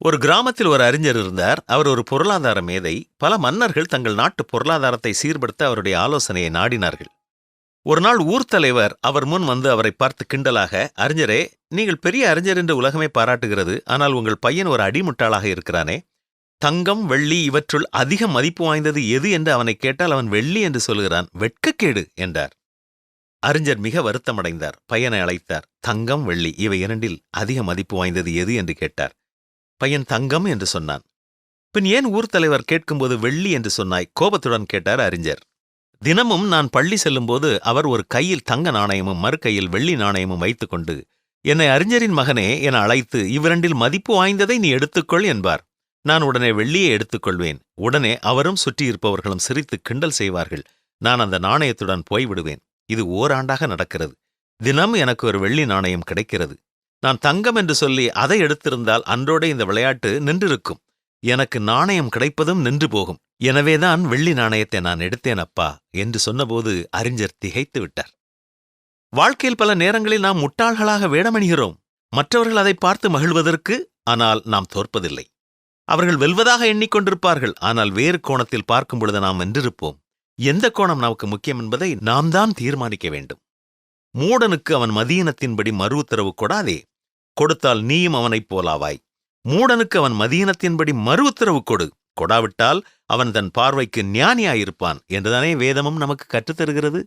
ஒரு கிராமத்தில் ஒரு அறிஞர் இருந்தார். அவர் ஒரு பொருளாதார மேதை. பல மன்னர்கள் தங்கள் நாட்டு பொருளாதாரத்தை சீர்படுத்த அவருடைய ஆலோசனையை நாடினார்கள். ஒரு நாள் ஊர் தலைவர் அவர் முன் வந்து அவரை பார்த்து கிண்டலாக அறிஞரே நீங்கள் பெரிய அறிஞர் என்று உலகமே பாராட்டுகிறது. ஆனால் உங்கள் பையன் ஒரு அடிமுட்டாளாக இருக்கிறானே. தங்கம் வெள்ளி இவற்றுள் அதிக மதிப்பு வாய்ந்தது எது என்று அவனை கேட்டால் அவன் வெள்ளி என்று சொல்கிறான். வெட்கக்கேடு என்றார். அறிஞர் மிக வருத்தமடைந்தார். பையனை அழைத்தார். தங்கம் வெள்ளி இவை இரண்டில் அதிக மதிப்பு வாய்ந்தது எது? என்று கேட்டார். பையன் தங்கம் என்று சொன்னான். பின் ஏன் ஊர் தலைவர் கேட்கும்போது வெள்ளி என்று சொன்னாய்? கோபத்துடன் கேட்டார் அறிஞர். தினமும் நான் பள்ளி செல்லும்போது அவர் ஒரு கையில் தங்க நாணயமும் மறுகையில் வெள்ளி நாணயமும் வைத்துக்கொண்டு என்னை அறிஞரின் மகனே என அழைத்து இவ்விரண்டில் மதிப்பு வாய்ந்ததை நீ எடுத்துக்கொள் என்பார். நான் உடனே வெள்ளியை எடுத்துக்கொள்வேன். உடனே அவரும் சுற்றியிருப்பவர்களும் சிரித்து கிண்டல் செய்வார்கள். நான் அந்த நாணயத்துடன் போய்விடுவேன். இது ஓராண்டாக நடக்கிறது. தினம் எனக்கு ஒரு வெள்ளி நாணயம் கிடைக்கிறது. நான் தங்கம் என்று சொல்லி அதை எடுத்திருந்தால் அன்றோட இந்த விளையாட்டு நின்றிருக்கும். எனக்கு நாணயம் கிடைப்பதும் நின்று போகும். எனவேதான் வெள்ளி நாணயத்தை நான் எடுத்தேன் அப்பா என்று சொன்னபோது அறிஞர் திகைத்து விட்டார். வாழ்க்கையில் பல நேரங்களில் நாம் முட்டாள்களாக வேடமணிகிறோம். மற்றவர்கள் அதை பார்த்து மகிழ்வதற்கு ஆனால் நாம் தோற்பதில்லை. அவர்கள் வெல்வதாக எண்ணிக்கொண்டிருப்பார்கள். ஆனால் வேறு கோணத்தில் பார்க்கும் பொழுது நாம் வென்றிருப்போம் எந்த கோணம் நமக்கு முக்கியம் என்பதை நாம் தான் தீர்மானிக்க வேண்டும். மூடனுக்கு அவன் மதீனத்தின்படி மறு உத்தரவு கொடாதே. கொடுத்தால் நீயும் அவனைப் போலாவாய். மூடனுக்கு அவன் மதீனத்தின்படி மறு உத்தரவு கொடு. கொடாவிட்டால் அவன் தன் பார்வைக்கு ஞானியாயிருப்பான். என்றுதானே வேதமும் நமக்கு கற்றுத்தருகிறது?